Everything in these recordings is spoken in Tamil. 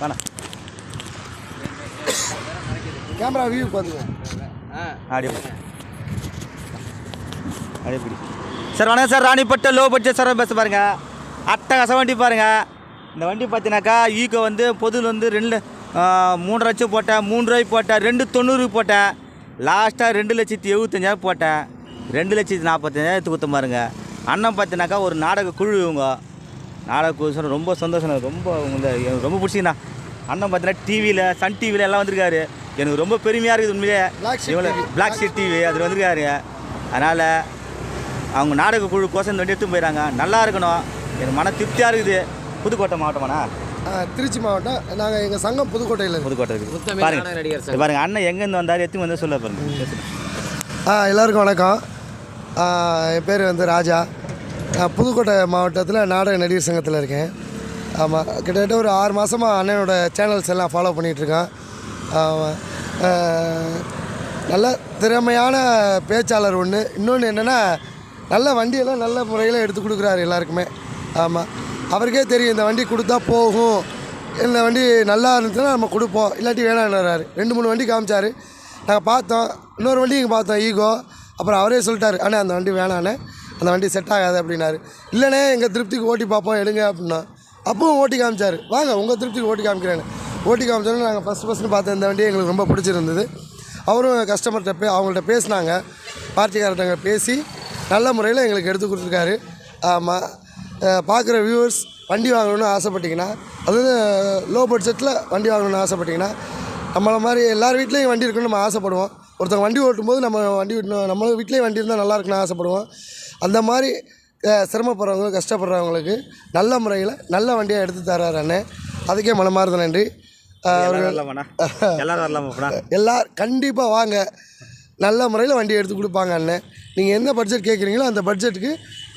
வேணாம் கேமரா வியூ பார்த்துக்கோ அப்படியே பிடி. பிடி. சார் வணக்கம் சார். ராணிப்பட்ட லோ பட்ஜெட் சார் பேச பாருங்க. அட்டகாச வண்டி பாருங்க. இந்த வண்டி பார்த்தீங்கன்னாக்கா ஈகோ வந்து பொதுவில் வந்து ரெண்டு ஆ, மூணு லட்சம் போட்டேன் மூணு ரூபாய்க்கு போட்டேன் ரெண்டு தொண்ணூறுக்கு போட்டேன். லாஸ்ட்டாக ரெண்டு லட்சத்தி எழுபத்தஞ்சாயிரம் போட்டேன். ரெண்டு லட்சத்தி நாற்பத்தஞ்சாயிரத்துக்கு கொடுத்த பாருங்க. அண்ணன் பார்த்தீங்கன்னாக்கா ஒரு நாடக குழு இவங்க. நாடக சொன்ன ரொம்ப சந்தோஷம். ரொம்ப இந்த எனக்கு ரொம்ப பிடிச்சிங்கண்ணா அண்ணன் பார்த்தீங்கன்னா டிவியில் சன் டிவியில் எல்லாம் வந்திருக்காரு. எனக்கு ரொம்ப பெருமையாக இருக்குது உண்மையிலே. இவ்வளோ. பிளாக் ஷீட் டிவி அதில் வந்திருக்காரு. அதனால் அவங்க நாடக குழு கோசம் இந்த வண்டி எடுத்து போயிடறாங்க நல்லா இருக்கணும். எனக்கு மன திருப்தியாக இருக்குது. புதுக்கோட்டை மாவட்டமாண்ணா? திருச்சி மாவட்டம். நாங்கள் எங்கள் சங்கம் புதுக்கோட்டையில் புதுக்கோட்டை இருக்குது பாருங்க. இது பாருங்க அண்ணன் எங்கேருந்து வந்தார்? எத்தனை வந்து சொல்ல பாருங்க. ஆ எல்லாருக்கும் வணக்கம். ஆ, என் பேர் வந்து ராஜா. நான் புதுக்கோட்டை மாவட்டத்தில் நாடக நடிகர் சங்கத்தில் இருக்கேன். ஆமாம் கிட்டத்தட்ட ஒரு ஆறு மாதமாக அண்ணனோட சேனல்ஸ் எல்லாம் ஃபாலோ பண்ணிகிட்ருக்கேன் நல்ல திறமையான பேச்சாளர் ஒன்று இன்னொன்று என்னென்னா நல்ல வண்டியெல்லாம் நல்ல முறையில் எடுத்து கொடுக்குறாரு எல்லாருக்குமே. ஆமாம் அவருக்கே தெரியும் இந்த வண்டி கொடுத்தா போகும். இந்த வண்டி நல்லா இருந்துச்சுன்னா நம்ம கொடுப்போம். இல்லாட்டி வேணான்றாரு ரெண்டு மூணு வண்டி காமிச்சார். நாங்கள் பார்த்தோம். இன்னொரு வண்டி இங்கே பார்த்தோம் ஈகோ அப்புறம் அவரே சொல்லிட்டாரு அண்ணே அந்த வண்டி வேணாண்ணே அந்த வண்டி செட் ஆகாது அப்படின்னாரு. இல்லைண்ணே எங்கள் திருப்திக்கு ஓட்டி பார்ப்போம் எடுங்க அப்படின்னா. அப்பவும் ஓட்டி காமிச்சார். வாங்க உங்கள் திருப்திக்கு ஓட்டி காமிக்கிறேன்னு. ஓட்டி காமிச்சோன்னே நாங்கள் ஃபஸ்ட் ஃபஸ்ட்டு பார்த்த இந்த வண்டி எங்களுக்கு ரொம்ப பிடிச்சிருந்தது. அவரும் கஸ்டமர்கிட்ட பே அவங்கள்ட்ட பேசினாங்க. பார்ட்டிக்காரர்கிட்ட பேசி நல்ல முறையில் எங்களுக்கு எடுத்து கொடுத்துருக்காரு. ஆமாம் பார்க்குற வியூவர்ஸ் வண்டி வாங்கணும்னு ஆசைப்பட்டிங்கன்னா அதாவது லோ பட்ஜெட்டில் வண்டி வாங்கணும்னு ஆசைப்பட்டிங்கன்னா நம்மளை மாதிரி எல்லார் வீட்லேயும் வண்டி இருக்குன்னு நம்ம ஆசைப்படுவோம். ஒருத்தவங்க வண்டி ஓட்டும்போது நம்ம வண்டி ஓட்டணும் நம்ம வீட்லேயும் வண்டி இருந்தால் நல்லா இருக்குன்னு ஆசைப்படுவோம். அந்த மாதிரி சிரமப்படுறவங்க கஷ்டப்படுறவங்களுக்கு நல்ல முறையில் நல்ல வண்டியாக எடுத்து தர்றாரு அண்ணே. அதுக்கே மனமார்ந்த நன்றி. எல்லார் கண்டிப்பாக வாங்க. நல்ல முறையில் வண்டி எடுத்து கொடுப்பாங்க அண்ணன் நீங்கள் எந்த பட்ஜெட் கேட்குறீங்களோ அந்த பட்ஜெட்டுக்கு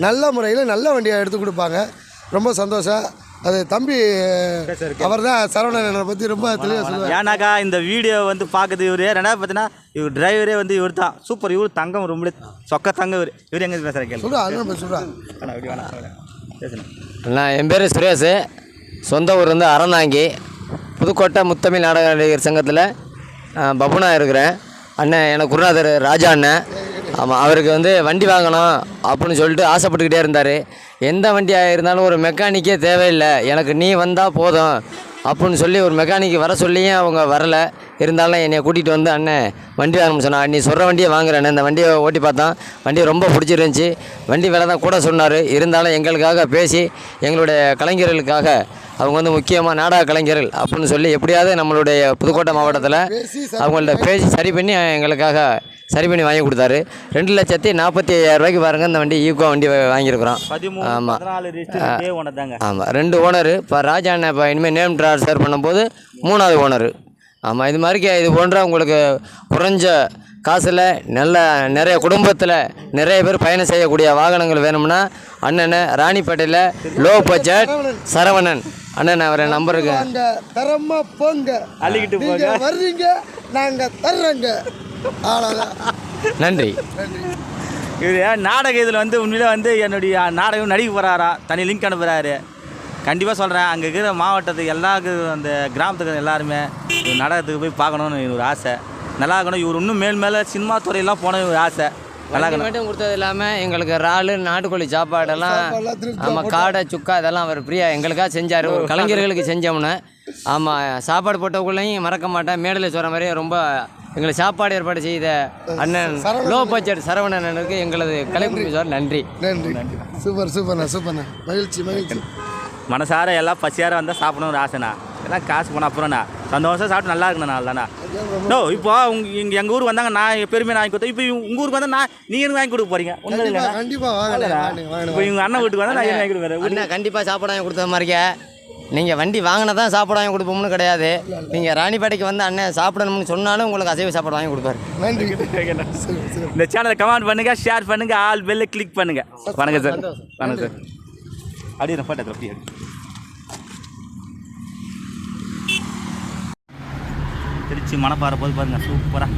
நல்ல முறையில் நல்ல வண்டியாக எடுத்து கொடுப்பாங்க. ரொம்ப சந்தோஷம். அது தம்பி அவர் தான் சரவணனை பற்றி ரொம்ப தெளிவாக சொல்லுவார். ஏன்னாக்கா இந்த வீடியோ வந்து பார்க்குது இவர். ரெண்டாவது பார்த்தீங்கன்னா இவர் டிரைவரே வந்து இவர் தான். சூப்பர் இவர் தங்கம் ரொம்ப சொக்க தங்கம் இவர். இவர் எங்கே பேசுகிற கேள்வி சொல்கிறா அண்ணன் சொல்கிறா வேணாம் இப்படி வேணாம் பேசுங்க நான் என் பேர் சுரேஷ். சொந்த ஊர் வந்து அறந்தாங்கி புதுக்கோட்டை முத்தமிழ் நாடக நடிகர் சங்கத்தில் பப்புனா இருக்கிறேன். அண்ணன் எனக்கு குருநாதர் ராஜா அண்ணன். ஆமாம் அவருக்கு வந்து வண்டி வாங்கணும் அப்படின்னு சொல்லிட்டு ஆசைப்பட்டுக்கிட்டே இருந்தார். எந்த வண்டியாக இருந்தாலும் ஒரு மெக்கானிக்கே தேவையில்லை. எனக்கு நீ வந்தால் போதும் அப்படின்னு சொல்லி ஒரு மெக்கானிக் வர சொல்லியும் அவங்க வரலை. இருந்தாலும் என்னை கூட்டிகிட்டு வந்து அண்ணன் வண்டி வாங்கணும்னு சொன்னான். நீ சொல்கிற வண்டியை வாங்குறேன். இந்த வண்டியை ஓட்டி பார்த்தோம். வண்டி ரொம்ப பிடிச்சிருந்துச்சி. வண்டி விலை தான் கூட சொன்னார். இருந்தாலும் எங்களுக்காக பேசி எங்களுடைய கலைஞர்களுக்காக அவங்க வந்து முக்கியமாக நாடக கலைஞர்கள் அப்படின்னு சொல்லி எப்படியாவது நம்மளுடைய புதுக்கோட்டை மாவட்டத்தில் அவங்கள்ட்ட பேசி சரி பண்ணி எங்களுக்காக சரி பண்ணி வாங்கி கொடுத்தாரு. ரெண்டு லட்சத்தி நாற்பத்தி ஐயாயிரம் ரூபாய்க்கு பாருங்க இந்த வண்டி ஈக்கோ வண்டி வாங்கியிருக்கிறோம். ஆமாம் ஆமாம் ரெண்டு ஓனரு இப்போ ராஜா அண்ணன் இப்போ இனிமேல் நேம் ட்ரான்ஸ்ஃபர் பண்ணும்போது மூணாவது ஓனரு ஆமாம் இது மாதிரி இது போன்ற உங்களுக்கு குறைஞ்ச காசில் நல்ல நிறைய குடும்பத்தில் நிறைய பேர் பயணம் செய்யக்கூடிய வாகனங்கள் வேணும்னா அண்ணனை ராணிப்பேட்டையில் லோ பட்ஜெட் சரவணன். அண்ணன் அவரை நம்பருக்கு வாங்க தரமா போங்க. அள்ளிக்கிட்டு நீங்க வர்றீங்க நாங்கள் தர்றோங்க. அவ்வளோதான் நன்றி. இவர் நாடக இதில் வந்து உண்மையிலே வந்து என்னுடைய நாடகம் நடிக்க போகிறாரா தனி லிங்க் அனுப்புகிறாரு கண்டிப்பாக சொல்கிறேன் அங்கே இருக்கிற மாவட்டத்துக்கு எல்லா அந்த கிராமத்துக்கு எல்லாருமே நாடகத்துக்கு போய் பார்க்கணுன்னு எனக்கு ஒரு ஆசை. நல்லா இருக்கணும். இவர் இன்னும் மேல் மேலே சினிமா துறையெல்லாம் போன ஒரு ஆசை. நல்லா மட்டும் கொடுத்தது இல்லாமல் எங்களுக்கு இறாலு நாட்டுக்கோழி சாப்பாடெல்லாம் ஆமாம் காடை சுக்கா இதெல்லாம் அவர் ஃப்ரீயாக எங்களுக்காக செஞ்சார். ஒரு கலைஞர்களுக்கு செஞ்சோம்னு. ஆமாம் சாப்பாடு போட்டவங்களையும் மறக்க மாட்டேன். மேடையில் சொல்கிற மாதிரியே ரொம்ப எங்களுக்கு சாப்பாடு ஏற்பாடு செய்த அண்ணன் லோ பட்ஜெட் சரவணன் அண்ணனுக்கு எங்களது கலைக்குழு சார் நன்றி. நன்றி. சூப்பர் சூப்பர்ண்ணா சூப்பர்ண்ணா. மகிழ்ச்சி மகிழ்ச்சி. மனசார எல்லாம் பசியார வந்தால் சாப்பிடணும் ஒரு ஆசைண்ணா. எல்லாம் காசு போன அப்புறம்ண்ணா. சந்தோஷம் சாப்பிட்டு நல்லா இருக்கணும் நாள்தாண்ணா நோ இப்போ உங்க இங்கே எங்கள் ஊருக்கு வந்தாங்க நான் பெருமை வாங்கி கொடுத்தேன். இப்போ உங்கள் ஊருக்கு வந்தால் நான் நீங்கள் வாங்கி கொடுக்க போகிறீங்க ஒன்றும் வாங்க இப்போ இவங்க அண்ணன் வீட்டுக்கு வந்தால் நான் வாங்கி கொடுக்குறேன் கண்டிப்பாக சாப்பாடு வாங்கி கொடுத்த மாதிரிக்க. நீங்கள் வண்டி வாங்கினா தான் சாப்பாடு வாங்கி கொடுப்போம்னு கிடையாது. நீங்கள் ராணிப்பேட்டைக்கு வந்து அண்ணன் சாப்பிடணும்னு சொன்னாலும் உங்களுக்கு அசைவ சாப்பாடு வாங்கி கொடுப்பாரு. இந்த சேனலை கமெண்ட் பண்ணுங்க ஷேர் பண்ணுங்க ஆல் பெல்ல கிளிக் பண்ணுங்க. வணக்கம் சார் வணக்கம் சார் அப்படியே ஃபோட்டோ அப்படியே மணப்பாறை போது பாருங்கள் சூப்பராக